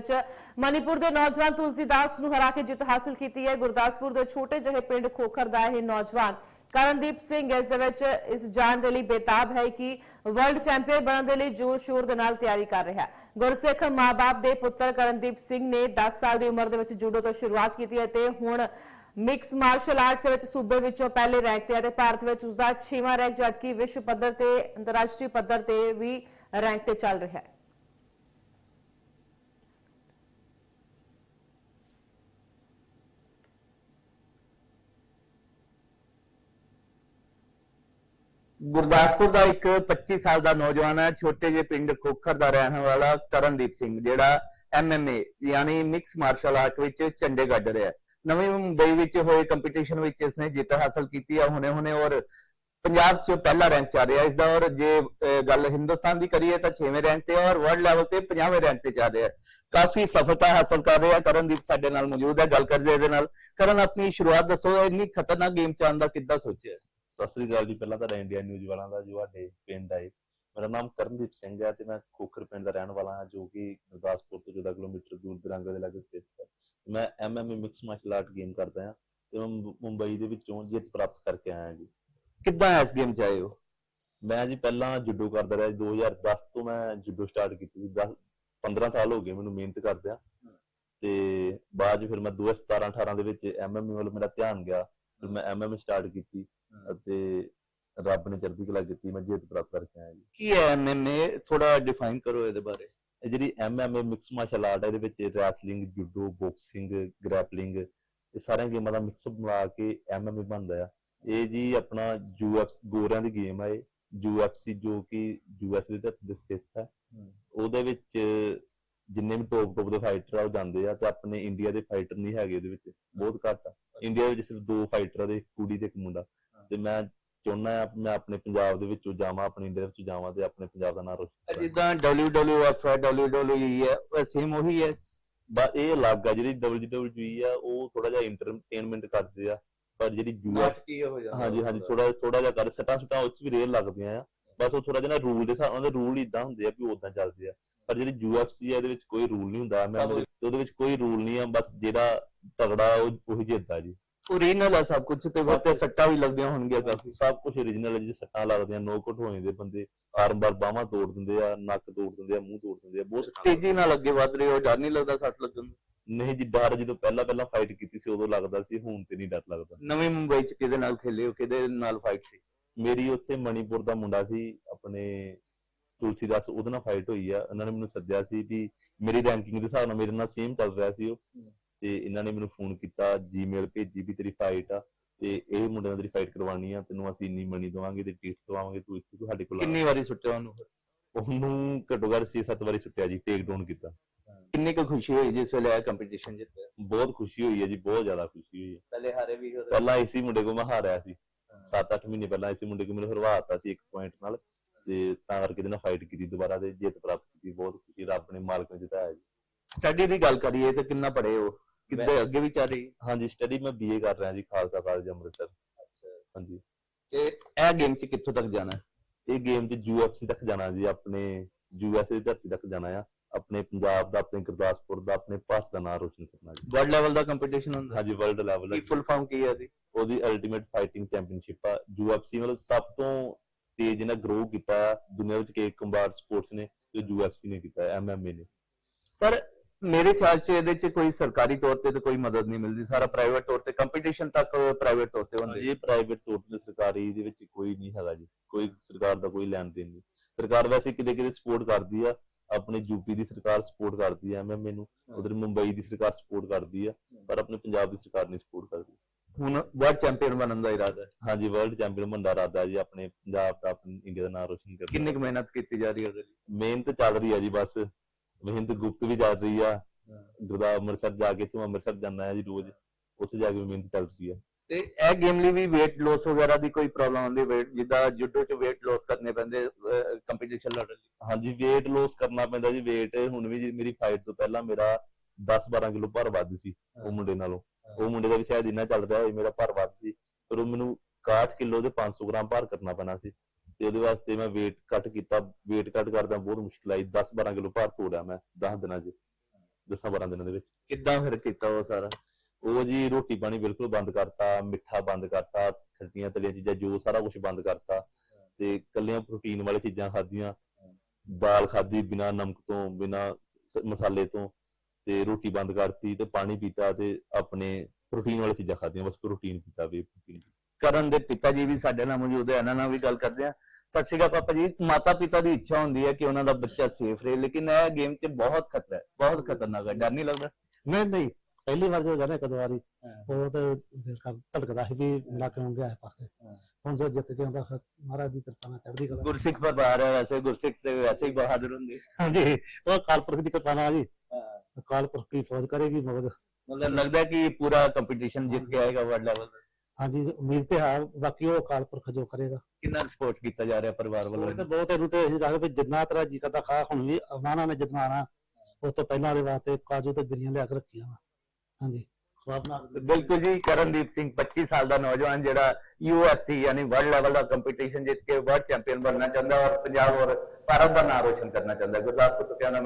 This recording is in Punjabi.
ਵਿੱਚ ਮਨੀਪੁਰ ਦੇ ਨੌਜਵਾਨ ਤੁਲਸੀਦਾਸ ਨੂੰ ਹਰਾ ਕੇ ਜਿੱਤ ਹਾਸਲ ਕੀਤੀ ਹੈ। ਗੁਰਦਾਸਪੁਰ ਦੇ ਛੋਟੇ ਜਿਹੇ ਪਿੰਡ ਖੋਖਰ ਦਾ ਇਹ ਨੌਜਵਾਨ ਕਰਨਦੀਪ ਸਿੰਘ, ਇਸ ਦੇ ਵਿੱਚ ਇਸ ਜਾਣ ਦੇ ਲਈ ਬੇਤਾਬ ਹੈ ਕਿ ਵਰਲਡ ਚੈਂਪੀਅਨ ਬਣਨ ਦੇ ਲਈ ਜੋਰ ਸ਼ੋਰ ਦੇ ਨਾਲ ਤਿਆਰੀ ਕਰ ਰਿਹਾ ਹੈ। ਗੁਰਸਿੱਖ ਮਾਪੇ ਦੇ ਪੁੱਤਰ ਕਰਨਦੀਪ ਸਿੰਘ ਨੇ 10 ਸਾਲ ਦੀ ਉਮਰ ਦੇ ਵਿੱਚ ਜੂਡੋ ਤੋਂ ਸ਼ੁਰੂਆਤ ਕੀਤੀ ਹੈ ਤੇ ਹੁਣ ਮਿਕਸ ਮਾਰਸ਼ਲ ਆਰਟਸ ਦੇ ਵਿੱਚ ਸੂਬੇ ਵਿੱਚੋਂ ਪਹਿਲੇ ਰੈਂਕ ਤੇ ਹੈ ਤੇ ਭਾਰਤ ਵਿੱਚ ਉਸ ਦਾ 6ਵਾਂ ਰੈਂਕ, ਜਦਕਿ ਵਿਸ਼ਵ ਪੱਧਰ ਤੇ ਅੰਤਰਰਾਸ਼ਟਰੀ ਪੱਧਰ ਤੇ ਵੀ ਰੈਂਕ ਤੇ ਚੱਲ ਰਿਹਾ ਹੈ। ਗੁਰਦਾਸਪੁਰ ਦਾ ਇੱਕ 25 ਸਾਲ ਦਾ ਨੌਜਵਾਨ ਹੈ, ਛੋਟੇ ਜਿਹੇ ਪਿੰਡ ਖੋਖਰ ਦਾ ਰਹਿਣ ਵਾਲਾ ਕਰਨਦੀਪ ਸਿੰਘ, ਜਿਹੜਾ ਐਮਐਮਏ ਯਾਨੀ ਮਿਕਸ ਮਾਰਸ਼ਲ ਆਰਟ ਵਿੱਚ ਝੰਡੇ ਗੱਡ ਰਿਹਾ ਨਵੀਂ ਮੁੰਬਈ ਵਿੱਚ ਹੋਏ ਕੰਪੀਟੀਸ਼ਨ ਵਿੱਚ ਇਸਨੇ ਜਿੱਤ ਹਾਸਲ ਕੀਤੀ ਹੈ ਹੁਣੇ ਹੁਣੇ ਔਰ ਪੰਜਾਬ 'ਚ ਪਹਿਲਾ ਰੈਂਕ ਚੱਲ ਰਿਹਾ ਇਸ ਦਾ ਔਰ ਜੇ ਗੱਲ ਹਿੰਦੁਸਤਾਨ ਦੀ ਕਰੀਏ ਤਾਂ 6ਵੇਂ ਰੈਂਕ ਤੇ ਔਰ ਵਰਲਡ ਲੈਵਲ ਤੇ 50ਵੇਂ ਰੈਂਕ ਤੇ ਚੱਲ ਰਿਹਾ ਕਾਫੀ ਸਫਲਤਾ ਹਾਸਲ ਕਰ ਰਿਹਾ ਕਰਨਦੀਪ ਸਾਡੇ ਨਾਲ ਮੌਜੂਦ ਹੈ, ਗੱਲ ਕਰਦੇ ਇਹਦੇ ਨਾਲ। ਕਰਨ, ਆਪਣੀ ਸ਼ੁਰੂਆਤ ਦੱਸੋ, ਇੰਨੀ ਖਤਰਨਾਕ ਗੇਮ ਚ ਆਉਣ ਦਾ ਕਿੱਦਾਂ ਸੋਚਿਆ? ਸਤਿ ਸ੍ਰੀ ਅਕਾਲ ਜੀ ਪਹਿਲਾਂ ਤਾਂ ਇੰਡੀਆ ਨਿਊਜ਼ ਵਾਲਾਂ ਦਾ ਜੋ ਸਾਡੇ ਪਿੰਡ ਹੈ ਮੇਰਾ ਨਾਮ ਕਰਨਦੀਪ ਸਿੰਘ ਹੈ ਤੇ ਮੈਂ ਖੋਖਰ ਪਿੰਡ ਦਾ ਰਹਿਣ ਵਾਲਾ ਹਾਂ ਜੋ ਕਿ ਗੁਰਦਾਸਪੁਰ ਤੋਂ 14 ਕਿਲੋਮੀਟਰ ਦੂਰ ਦਰਾਂਗਾ ਦੇ ਲਾਗੇ ਸਥਿਤ ਹੈ। ਮੈਂ MMA mix martial art game ਕਰਦਾ ਹਾਂ ਤੇ ਮੈਂ ਮੁੰਬਈ ਦੇ ਵਿੱਚੋਂ ਜਿੱਤ ਪ੍ਰਾਪਤ ਕਰਕੇ ਆਇਆ ਜੀ। ਕਿੱਦਾਂ ਇਸ ਗੇਮ ਚ ਆਏ ਹੋ? ਮੈਂ ਜੀ ਪਹਿਲਾਂ ਜੁਡੋ ਕਰਦਾ ਰਿਹਾ 2010 ਤੋਂ ਮੈਂ ਜੁਡੋ ਸਟਾਰਟ ਕੀਤੀ ਸੀ। 10 15 ਸਾਲ ਹੋ ਗਏ ਮੈਨੂੰ ਮਿਹਨਤ ਕਰਦਿਆਂ। ਤੇ ਬਾਅਦ ਫਿਰ ਮੈਂ 2017 18 ਦੇ ਵਿੱਚ ਐਮਐਮਏ ਵੱਲ ਮੇਰਾ ਧਿਆਨ ਗਿਆ ਫਿਰ ਮੈਂ ਐਮਐਮਏ ਸਟਾਰਟ ਕੀਤੀ। ਅਤੇ ਰੱਬ ਨੇ ਚੜ੍ਹਦੀ ਕਲਾ ਕੀਤੀ ਮੈਂ ਜਿੱਤ ਪ੍ਰਾਪਤ ਕਰਕੇ ਆਇਆ ਜੀ। ਕੀ ਹੈ ਐਮਐਮਏ ਥੋੜਾ ਡਿਫਾਈਨ ਕਰੋ ਇਹਦੇ ਬਾਰੇ। ਇਹ ਜਿਹੜੀ ਐਮਐਮਏ ਮਿਕਸ ਮਾਰਸ਼ਲ ਆਰਟ ਹੈ ਇਹਦੇ ਵਿੱਚ ਰੈਸਲਿੰਗ ਜੂਡੋ ਬਾਕਸਿੰਗ ਗ੍ਰੈਪਲਿੰਗ ਇਹ ਸਾਰੀਆਂ ਗੇਮਾਂ ਦਾ ਮਿਕਸ ਮਿਲਾ ਕੇ ਐਮਐਮਏ ਬਣਦਾ ਆ। ਇਹ ਜੀ ਆਪਣਾ ਯੂਐਫ ਗੋਰਿਆਂ ਦੀ ਗੇਮ ਹੈ ਯੂਐਫਸੀ ਜੋ ਕਿ ਯੂਐਸ ਦੇ ਧਰਤੀ ਤੇ ਸਥਿਤ ਹੈ। ਉਹਦੇ ਵਿੱਚ ਜਿੰਨੇ ਵੀ ਟੌਪ ਟੌਪ ਦੇ ਫਾਈਟਰ ਆ ਉਹ ਜਾਂਦੇ ਆ। ਤੇ ਆਪਣੇ ਇੰਡੀਆ ਦੇ ਫਾਈਟਰ ਨਹੀਂ ਹੈਗੇ ਉਹਦੇ ਵਿੱਚ। ਬਹੁਤ ਘੱਟ ਆ। ਇੰਡੀਆ ਵਿੱਚ ਸਿਰਫ ਦੋ ਫਾਈਟਰ ਆ ਦੇ ਕੁੜੀ ਤੇ ਇੱਕ ਮੁੰਡਾ। ਤੇ ਮੈਂ ਚਾਹੁੰਦਾ ਆ ਮੈਂ ਆਪਣੇ ਪੰਜਾਬ ਦੇ ਵਿੱਚੋਂ ਜਾਵਾਂ ਆਪਣੇ ਇੰਡੀਆ ਦੇ ਵਿੱਚੋਂ ਜਾਵਾਂ ਤੇ ਆਪਣੇ ਪੰਜਾਬ ਦਾ ਨਾਮ ਰੋਸ਼ਨ ਕਰਾਂ। ਜਿੱਦਾਂ WWF ਹੈ WWE ਹੈ ਸੇਮ ਉਹੀ ਹੈ। ਬਾ ਇਹ ਅਲੱਗ ਆ ਜਿਹੜੀ WWE ਆ ਉਹ ਥੋੜਾ ਜਿਹਾ ਐਂਟਰਟੇਨਮੈਂਟ ਕਰਦੇ ਆ ਪਰ ਜਿਹੜੀ ਯੂਐਫ ਕੀ ਹੋ ਜਾਂਦਾ ਹਾਂਜੀ ਹਾਂਜੀ ਥੋੜਾ ਥੋੜਾ ਜਿਹਾ ਕਰ ਸਟਾ ਸਟਾ ਉਹ ਚ ਵੀ ਰੇਅਰ ਲੱਗਦੀਆਂ ਆ। ਬਸ ਉਹ ਥੋੜਾ ਜਿਹਾ ਰੂਲ ਦੇ ਹਿਸਾਬ ਨਾਲ ਰੂਲ ਇਦਾਂ ਹੁੰਦੇ ਆ ਵੀ ਉਦਾਂ ਚੱਲਦੇ ਆ। ਪਰ ਜਿਹੜੀ UFC ਆ ਇਹਦੇ ਵਿੱਚ ਕੋਈ ਰੂਲ ਨਹੀਂ ਹੁੰਦਾ। ਮੈਂ ਉਹਦੇ ਵਿੱਚ ਕੋਈ ਰੂਲ ਨਹੀਂ ਆ ਬਸ ਜਿਹੜਾ ਤਗੜਾ ਉਹ ਉਹੀ ਜਿੱਤਦਾ ਜੀ। ਓਰੀਜਨਲ ਹੈ ਸਭ ਕੁਝ ਤੇ ਵਰਤੇ ਸੱਟਾਂ ਵੀ ਲੱਗਦੀਆਂ ਹੋਣਗੀਆਂ ਕਾਫੀ। ਸਭ ਕੁਝ origignal ਹੈ ਜੀ ਸੱਟਾਂ ਲੱਗਦੀਆਂ ਨੋਕ ਆਊਟ ਹੋ ਜਾਂਦੇ ਬੰਦੇ ਆਰਮ ਬਾਰ ਬਾਹਾਂ ਤੋੜ ਦਿੰਦੇ ਆ ਨੱਕ ਤੋੜ ਦਿੰਦੇ ਆ ਮੂੰਹ ਤੋੜ ਦਿੰਦੇ ਆ ਬਹੁਤ ਸੱਟਾਂ ਤੇਜ਼ੀ ਨਾਲ ਅੱਗੇ ਵਧ ਰਹੇ ਹੋ ਡਰ ਨਹੀਂ ਲੱਗਦਾ ਸੱਟ ਲੱਗਣ ਨਹੀਂ ਜੀ ਡਰ ਜਦੋਂ ਪਹਿਲਾਂ ਪਹਿਲਾਂ ਫਾਈਟ ਕੀਤੀ ਸੀ ਉਦੋਂ ਲੱਗਦਾ ਸੀ ਹੁਣ ਤੇ ਨਹੀਂ ਡਰ ਲੱਗਦਾ। ਨਵੀਂ ਮੁੰਬਈ ਚ ਕਿਹਦੇ ਨਾਲ ਖੇਲੇ ਹੋ ਕਿਹਦੇ ਨਾਲ ਫਾਈਟ ਸੀ? ਮੇਰੀ ਉੱਥੇ ਮਣੀਪੁਰ ਦਾ ਮੁੰਡਾ ਸੀ ਆਪਣੇ ਤੁਲਸੀਦਾਸ ਉਹਦੇ ਨਾਲ ਫਾਈਟ ਹੋਈ ਆ। ਉਹਨਾਂ ਨੇ ਮੈਨੂੰ ਸੱਦਿਆ ਸੀ ਵੀ ਮੇਰੀ ਰੈਂਕਿੰਗ ਦੇ ਹਿਸਾਬ ਨਾਲ ਮੇਰੇ ਨਾਲ ਸੇਮ ਚੱਲ ਰਿਹਾ ਸੀ ਉਹ। ਤੇ ਇਹਨਾਂ ਨੇ ਮੈਨੂੰ ਫੋਨ ਕੀਤਾ ਜੀਮੇਲ ਭੇਜੀ ਵੀ ਤੇਰੀ ਫਾਈਟ ਆ ਤੇ ਇਹ ਮੁੰਡੇ ਨਾਲ ਤੇਰੀ ਫਾਈਟ ਕਰਵਾਉਣੀ ਆ ਤੈਨੂੰ ਅਸੀਂ ਇੰਨੀ ਮਨੀ ਦਵਾਂਗੇ ਤੇ ਟਿਕਟ ਦਵਾਵਾਂਗੇ ਤੂੰ ਇੱਥੇ ਤੁਹਾਡੇ ਕੋਲ। ਕਿੰਨੀ ਵਾਰੀ ਸੁੱਟਿਆ ਉਹਨੂੰ ਉਹਨੂੰ ਘੱਟੋ ਘੱਟ 6-7 ਵਾਰੀ ਸੁੱਟਿਆ ਜੀ ਟੇਕ ਡਾਊਨ ਕੀਤਾ। ਕਿੰਨੀ ਕੁ ਖੁਸ਼ੀ ਹੋਈ ਜਿਸ ਵੇਲੇ ਇਹ ਕੰਪੀਟੀਸ਼ਨ ਜਿੱਤਿਆ ਬਹੁਤ ਖੁਸ਼ੀ ਹੋਈ ਹੈ ਜੀ ਬਹੁਤ ਜ਼ਿਆਦਾ ਖੁਸ਼ੀ ਹੋਈ ਹੈ। ਪਹਿਲੇ ਹਾਰੇ ਵੀ ਉਹਦੇ ਪਹਿਲਾਂ ਇਸੇ ਮੁੰਡੇ ਕੋਲ ਮੈਂ ਹਾਰਿਆ ਸੀ। 7-8 ਮਹੀਨੇ ਪਹਿਲਾਂ ਇਸੇ ਮੁੰਡੇ ਕੋਲ ਮੈਨੂੰ ਹਰਵਾਤਾ ਸੀ ਇੱਕ ਪੁਆਇੰਟ ਨਾਲ ਤੇ ਤਾਂ ਕਰਕੇ ਇਹਦੇ ਨਾਲ ਫਾਈਟ ਕੀਤੀ ਦੁਬਾਰਾ ਤੇ ਜਿੱਤ ਪ੍ਰਾਪਤ ਕੀਤੀ ਬਹੁਤ ਖੁਸ਼ੀ ਰੱਬ ਨੇ ਮਾਲਕ ਨੇ ਜਿਤਾਇਆ ਜੀ। ਸਟੱਡੀ ਦੀ ਗੱਲ ਕਰੀਏ ਤੇ ਕਿੰਨਾ ਪੜ੍ਹੇ ਹੋ? ਕਿੱਦਾਂ ਅੱਗੇ ਵੀ ਚੱਲ ਰਹੀ? ਹਾਂਜੀ ਸਟੱਡੀ ਮੈਂ ਬੀਏ ਕਰ ਰਿਹਾ ਜੀ ਖਾਲਸਾ ਕਾਲਜ ਅੰਮ੍ਰਿਤਸਰ। ਹਾਂਜੀ। ਤੇ ਇਹ ਗੇਮ ਚ ਕਿੱਥੋਂ ਤੱਕ ਜਾਣਾ? ਹੈ ਇਹ ਗੇਮ ਤੇ UFC ਤੱਕ ਜਾਣਾ ਜੀ ਆਪਣੇ USA ਦੀ ਧਰਤੀ ਤੱਕ ਜਾਣਾ ਆ। ਆਪਣੇ ਪੰਜਾਬ ਦਾ ਆਪਣੇ ਗੁਰਦਾਸਪੁਰ ਦਾ ਆਪਣੇ ਭਾਰਤ ਦਾ ਨਾਮ ਰੋਸ਼ਨ ਕਰਨਾ ਜੀ। ਵਰਲਡ ਲੈਵਲ ਦਾ ਕੰਪੀਟੀਸ਼ਨ ਹੁੰਦਾ? ਹਾਂਜੀ ਵਰਲਡ ਲੈਵਲ ਕੀ ਫੁੱਲ ਫਾਰਮ ਕੀ ਹੈ ਜੀ ਉਹਦੀ ਅਲਟੀਮੇਟ ਫਾਈਟਿੰਗ ਚੈਂਪੀਅਨਸ਼ਿਪ ਆ। UFC ਮਤਲਬ ਸਭ ਤੋਂ ਤੇਜ਼ ਇਹਨਾਂ ਗਰੋ ਕੀਤਾ ਦੁਨੀਆ ਵਿੱਚ ਕਿ ਕੰਬਾਟ ਸਪੋਰਟਸ ਨੇ ਤੇ UFC ਨੇ ਕੀਤਾ MMA ਨੇ। ਪਰ ਮੇਰੇ ਖਿਆਲ ਚ ਇਹਦੇ ਚ ਕੋਈ ਸਰਕਾਰੀ ਤੌਰ ਤੇ ਤਾਂ ਕੋਈ ਮਦਦ ਨਹੀਂ ਮਿਲਦੀ। ਸਾਰਾ ਪ੍ਰਾਈਵੇਟ ਤੌਰ ਤੇ ਕੰਪੀਟੀਸ਼ਨ ਤੱਕ ਪ੍ਰਾਈਵੇਟ ਤੌਰ ਤੇ ਹੁੰਦਾ ਇਹ ਪ੍ਰਾਈਵੇਟ ਤੌਰ ਤੇ ਸਰਕਾਰੀ ਦੇ ਵਿੱਚ ਕੋਈ ਨਹੀਂ ਹੈਗਾ ਜੀ। ਕੋਈ ਸਰਕਾਰ ਦਾ ਕੋਈ ਲੈਣ ਦੇਣ ਨਹੀਂ। ਸਰਕਾਰ ਵੈਸੇ ਕਿਤੇ ਕਿਤੇ ਸਪੋਰਟ ਕਰਦੀ ਆ। ਆਪਣੇ ਯੂਪੀ ਦੀ ਸਰਕਾਰ ਸਪੋਰਟ ਕਰਦੀ ਆ ਐਮਐਮਏ ਨੂੰ। ਉਧਰ ਮੁੰਬਈ ਦੀ ਸਰਕਾਰ ਸਪੋਰਟ ਕਰਦੀ ਆ ਪਰ ਆਪਣੇ ਪੰਜਾਬ ਦੀ ਸਰਕਾਰ ਨਹੀਂ ਸਪੋਰਟ ਕਰਦੀ। ਹੁਣ ਵਰਲਡ ਚੈਂਪੀਅਨ ਬਣਨ ਦਾ ਇਰਾਦਾ ਹੈ। ਹਾਂਜੀ ਵਰਲਡ ਚੈਂਪੀਅਨ ਬੰਦਾ ਰਾਦਾ ਜੀ। ਆਪਣੇ ਪੰਜਾਬ ਦਾ ਆਪਣੇ ਇੰਡੀਆ ਦਾ ਨਾਮ ਰੋਸ਼ਨ ਕਰਨਾ। ਕਿੰਨੀ ਕੁ ਮਿਹਨਤ ਕੀਤੀ ਜਾ ਰਹੀ ਹੈ ਉਹਦੇ ਲਈ? ਮਿਹਨਤ ਚੱਲ ਰਹੀ ਆ ਜੀ ਬਸ। ਮਿਹਨਤ ਗੁਪਤ ਵੀ ਚੱਲ ਰਹੀ ਆ। ਗੁਰਦਾ ਅੰਮ੍ਰਿਤਸਰ ਜਾ ਕੇ ਤੂੰ ਅੰਮ੍ਰਿਤਸਰ ਜਾਣਾ ਹੈ ਜੀ ਰੋਜ਼। ਉੱਥੇ ਜਾ ਕੇ ਮਿਹਨਤ ਚੱਲ ਰਹੀ ਆ। ਤੇ ਇਹ ਗੇਮ ਲਈ ਵੀ weight loss ਵਗੈਰਾ ਦੀ ਕੋਈ ਪ੍ਰੋਬਲਮ ਆਉਂਦੀ weight ਜਿੱਦਾਂ ਜੁੱਡੋ ਚ weight loss ਕਰਨੇ ਪੈਂਦੇ ਕੰਪੀਟੀਸ਼ਨ ਲੜਨ ਲਈ। ਹਾਂਜੀ weight loss ਕਰਨਾ ਪੈਂਦਾ ਜੀ। weight ਹੁਣ ਵੀ ਜੀ ਮੇਰੀ ਫਾਈਟ ਤੋਂ ਪਹਿਲਾਂ ਮੇਰਾ 10-12 ਕਿਲੋ ਭਾਰ ਵੱਧ ਸੀ ਉਹ ਮੁੰਡੇ ਨਾਲੋਂ। ਉਹ ਮੁੰਡੇ ਦਾ ਵੀ ਸ਼ਾਇਦ ਇੰਨਾ ਚੱਲ ਰਿਹਾ ਹੋਵੇ ਮੇਰਾ ਭਾਰ ਵੱਧ ਸੀ। ਪਰ ਉਹ ਮੈਨੂੰ 61 ਕਿਲੋ ਦੇ 500 ਗ੍ਰਾਮ ਭਾਰ ਕਰਨਾ ਪੈਣਾ ਸੀ। ਤੇ ਉਹਦੇ ਵਾਸਤੇ ਮੈਂ weight ਕੱਟ ਕੀਤਾ weight ਕੱਟ ਕਰਦਾ ਬਹੁਤ ਮੁਸ਼ਕਿਲ ਆਈ। 10-12 ਕਿਲੋ ਭਾਰ ਤੋੜਿਆ ਮੈਂ 10 ਦਿਨਾਂ 'ਚ 10 12 ਦਿਨਾਂ ਦੇ ਵਿੱਚ। ਕਿੱਦਾਂ ਫਿਰ ਕੀਤਾ ਉਹ ਸਾਰਾ? ਉਹ ਜੀ ਰੋਟੀ ਪਾਣੀ ਬਿਲਕੁਲ ਬੰਦ ਕਰਤਾ ਮਿੱਠਾ ਬੰਦ ਕਰਤਾ ਖੱਟੀਆਂ ਤਲੀਆਂ ਚੀਜ਼ਾਂ ਜੋ ਸਾਰਾ ਕੁਝ ਬੰਦ ਕਰਤਾ। ਤੇ ਕੱਲੀਆਂ ਪ੍ਰੋਟੀਨ ਵਾਲੀ ਚੀਜ਼ਾਂ ਖਾਧੀਆਂ। ਦਾਲ ਖਾਧੀ ਬਿਨਾ ਨਮਕ ਤੋਂ ਬਿਨਾ ਮਸਾਲੇ ਤੋਂ। ਤੇ ਰੋਟੀ ਬੰਦ ਕਰਤੀ ਤੇ ਪਾਣੀ ਪੀਤਾ ਤੇ ਆਪਣੇ ਪ੍ਰੋਟੀਨ ਵਾਲੀ ਚੀਜ਼ਾਂ ਖਾਧੀਆਂ। ਬਸ ਪ੍ਰੋਟੀਨ ਪੀਤਾ ਵੀ ਪ੍ਰੋਟੀਨ ਕਰਨ ਦੇ ਪਿਤਾ ਜੀ ਵੀ ਸਾਡੇ ਨਾਲ ਮੌਜੂਦ ਹੈ। ਇਹਨਾਂ ਨਾਲ ਵੀ ਗੱਲ ਕਰਦੇ ਆ ਸਤਿ ਸ਼੍ਰੀ ਅਕਾਲ ਪਾਪਾ ਜੀ। ਮਾਤਾ ਪਿਤਾ ਦੀ ਇੱਛਾ ਹੁੰਦੀ ਹੈ ਕਿ ਉਹਨਾਂ ਦਾ ਬੱਚਾ ਸੇਫ ਰਹੇ ਲੇਕਿਨ ਇਹ ਗੇਮ 'ਚ ਬਹੁਤ ਖਤਰਾ ਹੈ ਬਹੁਤ ਖਤਰਨਾਕ ਹੈ। ਡਰ ਨਹੀਂ ਲੱਗਦਾ? ਨਹੀਂ ਨਹੀਂ। ਪਹਿਲੀ ਵਾਰ ਜਦੋਂ ਜਾਣਾ ਇੱਕ ਦੋ ਵਾਰੀ ਹਾਂ। ਉਦੋਂ ਤੇ ਦਿਲ ਕਰ ਧੜਕਦਾ ਸੀ ਵੀ ਮੇਰਾ ਕਿਉਂ ਗਿਆ ਪਾਸੇ। ਹੁਣ ਜੋ ਜਿੱਤ ਕੇ ਆਉਂਦਾ ਫਿਰ ਮਹਾਰਾਜ ਦੀ ਕਿਰਪਾ ਨਾਲ ਚੜ੍ਹਦੀ ਕਲਾ। ਗੁਰਸਿੱਖ ਪਰਿਵਾਰ ਹੈ ਵੈਸੇ ਗੁਰਸਿੱਖ ਤੇ ਵੈਸੇ ਹੀ ਬਹਾਦਰ ਹੁੰਦੇ। ਹਾਂਜੀ ਉਹ ਕਾਲਪੁਰਖ ਦੀ ਕਿਰਪਾ ਨਾਲ ਜੀ। ਕਾਲਪੁਰਖ ਦੀ ਫੌਜ ਕਰੇਗੀ ਮੌਜ ਮਤਲਬ ਲੱਗਦਾ ਕਿ ਪੂਰਾ ਕੰਪੀਟੀਸ਼ਨ ਜਿੱਤ ਕੇ ਆਏਗਾ ਵਰਲਡ ਲੈਵਲ ਹਾਂਜੀ ਉਮੀਦ ਤੇ ਹੈ ਬਾਕੀ ਉਹ ਕਾਲਪੁਰਖ ਜੋ ਕਰੇਗਾ। ਕਿੰਨਾ ਸਪੋਰਟ ਕੀਤਾ ਜਾ ਰਿਹਾ ਪਰਿਵਾਰ ਉਹ ਵੱਲੋਂ ਤੇ ਬਹੁਤ ਇਹਨੂੰ ਤੇ ਅਸੀਂ ਕਹਾਂਗੇ ਵੀ ਜਿੰਨਾ ਤੇਰਾ ਜੀ ਕਰਦਾ ਖਾ ਹੁਣ ਵੀ ਉਹਨਾਂ ਨੇ ਜਿੱਤਣਾ ਆਣਾ ਉਸ ਤੋਂ ਪਹਿਲਾਂ ਦੇ ਵਾਸਤੇ ਕਾਜੂ ਤੇ ਗਿਰੀਆਂ ਲਿਆ ਕੇ ਰੱਖੀਆਂ ਵਾ। ਹਾਂਜੀ। ਬਿਲਕੁਲ ਜੀ ਕਰਨਦੀਪ ਸਿੰਘ 25 ਸਾਲ ਦਾ ਨੌਜਵਾਨ ਜਿਹੜਾ UFC ਯਾਨੀ ਵਰਲਡ ਲੈਵਲ ਦਾ ਕੰਪੀਟੀਸ਼ਨ ਜਿੱਤ ਕੇ ਵਰਲਡ ਚੈਂਪੀਅਨ ਬਣਨਾ ਚਾਹੁੰਦਾ ਔਰ ਪੰਜਾਬ ਔਰ ਭਾਰਤ ਦਾ ਨਾਮ ਰੋਸ਼ਨ ਕਰਨਾ ਚਾਹੁੰਦਾ। ਗੁਰਦਾਸਪੁਰ ਤੋਂ ਕਹਿਣਾ